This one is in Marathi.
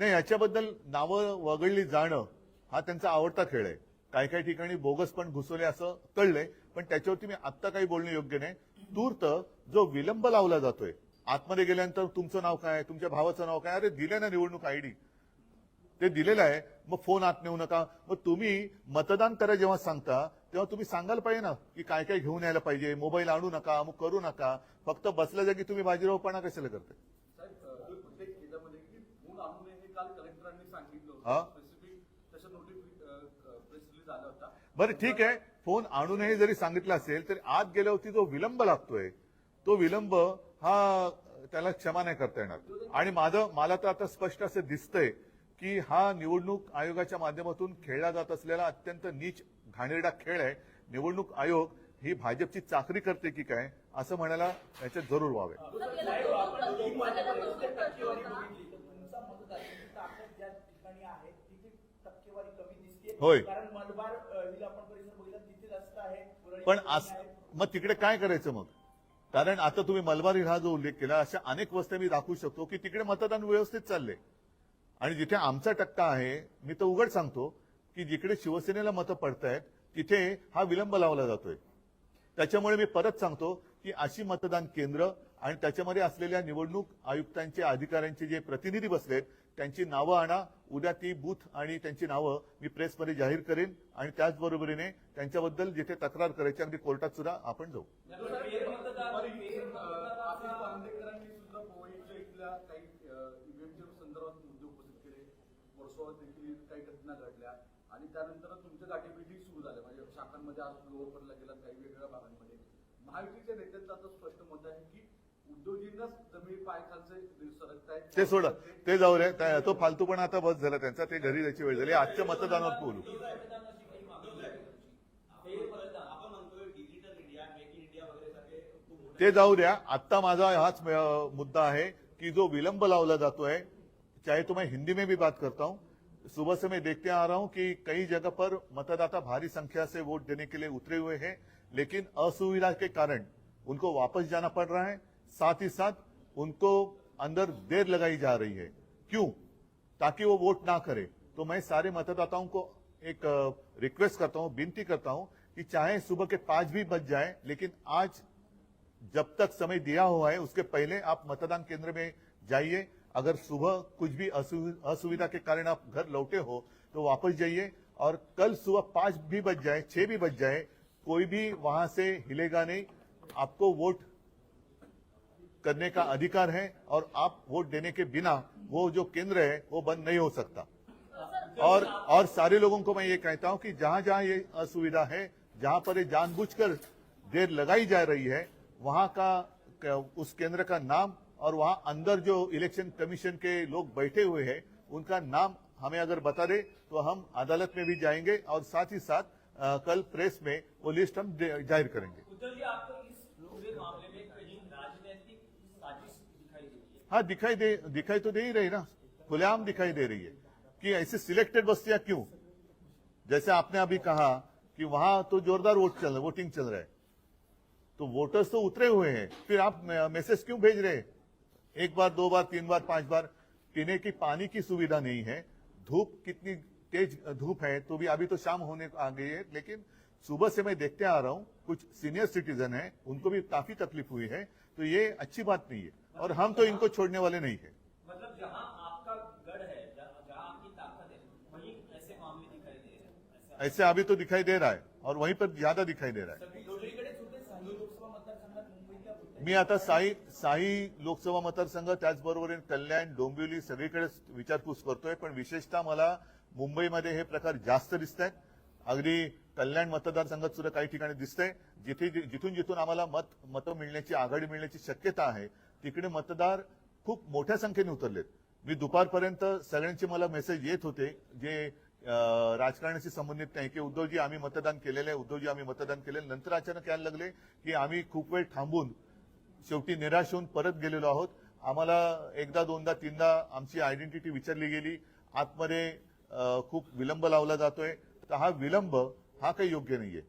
नाही याच्याबद्दल नावं वगळली जाणं हा त्यांचा आवडता खेळ आहे. काही काही ठिकाणी बोगस पण घुसवले असं कळलंय पण त्याच्यावरती मी आत्ता काही बोलणं योग्य नाही. तूर्त जो विलंब लावला जातोय आतमध्ये गेल्यानंतर तुमचं नाव काय तुमच्या भावाचं नाव काय अरे दिले ना निवडणूक आयडी ते दिलेलं आहे मग फोन आत नेऊ नका. मग तुम्ही मतदान करा जेव्हा सांगता तेव्हा तुम्ही सांगायला पाहिजे ना की काय काय घेऊन यायला पाहिजे मोबाईल आणू नका अमुक करू नका. फक्त बसल्या जागी तुम्ही बाजीरावपणा कशाला करताय साहेब अ, प्रत्येक केंद्रामध्ये की फोन आणू नये हे काल कलेक्टरांनी सांगितलं हा. होतं स्पेसिफिक तसं नोटिफिक प्रेस रिलीज आला होता बरं ठीक आहे. फोन आणूनही जरी सांगितलं असेल तरी आत गेल्यावरती जो विलंब लागतोय तो विलंब हा त्याला क्षमा नाही करता येणार. आणि माझं मला तर आता स्पष्ट असं दिसतंय की हा निवडणूक आयोगाच्या माध्यमातून खेळला जात असलेला अत्यंत नीच घाणेरडा खेळ आहे. निवडणूक आयोग ही भाजपची चाकरी करते की काय असं म्हणायला याच्यात जरूर व्हावे तुमचा मतदारांची ताकद ज्या ठिकाणी आहे तिथे टक्केवारी कमी दिसते होय. कारण मलबार अ, हिल आपण परिसर बघितला तिथे जास्त आहे परळी पण आहे. मग तिकडे काय करायचं मग कारण आता तुम्ही मलबारी हा जो उल्लेख केला अशा अनेक वस्त्या मी दाखवू शकतो की तिकडे मतदान व्यवस्थित चालले आणि जिथे आमचा टक्का आहे मी तर उघड सांगतो की जिकडे शिवसेनेला मतं पडतायत तिथे हा विलंब लावला जातोय त्याच्यामुळे मी परत सांगतो की अशी मतदान केंद्र आणि त्याच्यामध्ये असलेल्या निवडणूक आयुक्तांचे अधिकाऱ्यांचे जे प्रतिनिधी बसलेत त्यांची नावं आणा. उद्या ती बूथ आणि त्यांची नावं मी प्रेसमध्ये जाहीर करेन आणि त्याचबरोबरीने त्यांच्याबद्दल जिथे तक्रार करायची अगदी कोर्टात सुद्धा आपण जाऊ. काही केले काही घटना घडल्या आणि त्यानंतर तुमच्या गाठीभेटी सुरू झाल्या म्हणजे शाखांमध्ये आज लोअर पडला गेला काही वेगवेगळ्या भागांमध्ये महायुतीच्या नेत्यांचा आता स्पष्ट मत आहे की ते सोडा ते जाऊ रे तो फालतूपणा आता बस झाला त्यांचा ते घरी जायची वेळ झाली. आजच्या मतदानावर बोलू. आपण म्हणतोय digital India make in India वगैरे सारखे खूप मोठे ते जाऊ द्या. आत्ता माझा हाच मुद्दा है कि जो विलंब लावला जातो है चाहे तो मैं हिंदी में भी बात करता हूं सुबह से मैं देखते आ रहा हूं कि कई जगह पर मतदाता भारी संख्या से वोट देने के लिए उतरे हुए हैं लेकिन असुविधा के कारण उनको वापस जाना पड़ रहा है। साथ ही साथ उनको अंदर देर लगाई जा रही है। क्यों? ताकि वो वोट ना करे। तो मैं सारे मतदाताओं को एक रिक्वेस्ट करता हूँ, विनती करता हूँ कि चाहे सुबह के पाँच भी बज जाए, लेकिन आज जब तक समय दिया हुआ है, उसके पहले आप मतदान केंद्र में जाइए। अगर सुबह कुछ भी असुविधा के कारण आप घर लौटे हो तो वापस जाइए। और कल सुबह पाँच भी बज जाए, छह भी बज जाए, कोई भी वहाँ से हिलेगा नहीं। आपको वोट करने का अधिकार है और आप वोट देने के बिना वो जो केंद्र है वो बंद नहीं हो सकता। और और सारे लोगों को मैं ये कहता हूँ कि जहाँ जहाँ ये असुविधा है जहाँ पर ये जानबूझकर देर लगाई जा रही है वहाँ का उस केंद्र का नाम और वहाँ अंदर जो इलेक्शन कमीशन के लोग बैठे हुए हैं उनका नाम हमें अगर बता दे तो हम अदालत में भी जाएँगे और साथ ही साथ अ, कल प्रेस में वो लिस्ट हम ज़ाहिर करेंगे उद्धव जी आपको इस पूरे मामले में कहीं राजनीतिक साजिश दिखाई दे रही है, दिखाई दे, दिखाई तो दे ही रही ना। खुलेआम दिखाई दे रही है कि ऐसी सिलेक्टेड बस्तियाँ क्यों? जैसे आपने अभी कहा कि वहाँ तो जोरदार वोट चल वोटिंग चल रहा है। तो वोटर्स तो उतरे हुए हैं। फिर आप मैसेज क्यों भेज रहे हैं? एक बार, दो बार, तीन बार, पाँच बार, पीने की पानी की सुविधा नहीं है। धूप कितनी तेज, धूप है तो भी अभी तो शाम होने आ गई है, लेकिन सुबह से मैं देखते आ रहा हूँ, कुछ सीनियर सिटीजन है, उनको भी काफ़ी तकलीफ़ हुई है। तो ये अच्छी बात नहीं है। और हम तो इनको छोड़ने वाले नहीं है। मतलब जहाँ आपका गढ़ है जहाँ आपकी ताकत है वहीं ऐसे मामले दिखाई दे रहे हैं। ऐसे अभी तो दिखाई दे रहा है और वहीं पर ज़्यादा दिखाई दे रहा है। मी आता साई साई लोकसभा मतदारसंघ त्याचबरोबर कल्याण डोंबिवली सगळीकडे विचारपूस करतोय पण विशेषतः मला मुंबईमध्ये हे प्रकार जास्त दिसत आहेत अगदी कल्याण मतदारसंघात सुद्धा काही ठिकाणी दिसतंय. जिथे जिथून जिथून आम्हाला मत मतं मिळण्याची आघाडी मिळण्याची शक्यता आहे तिकडे मतदार खूप मोठ्या संख्येने उतरलेत. मी दुपारपर्यंत सगळ्यांचे मला मेसेज येत होते जे राजकारणाशी संबंधित नाही की उद्धवजी आम्ही मतदान केलेलं आहे उद्धवजी आम्ही मतदान केलेलं नंतर अचानक यायला लागले की आम्ही खूप वेळ थांबून शेवटी निराश होऊन परत गेलेलो आहोत. आम्हाला एकदा दोनदा तीनदा आमची आयडेंटिटी विचारली गेली. आतमध्ये खूप विलंब लावला जातोय. तर हा विलंब हा काही योग्य नाहीये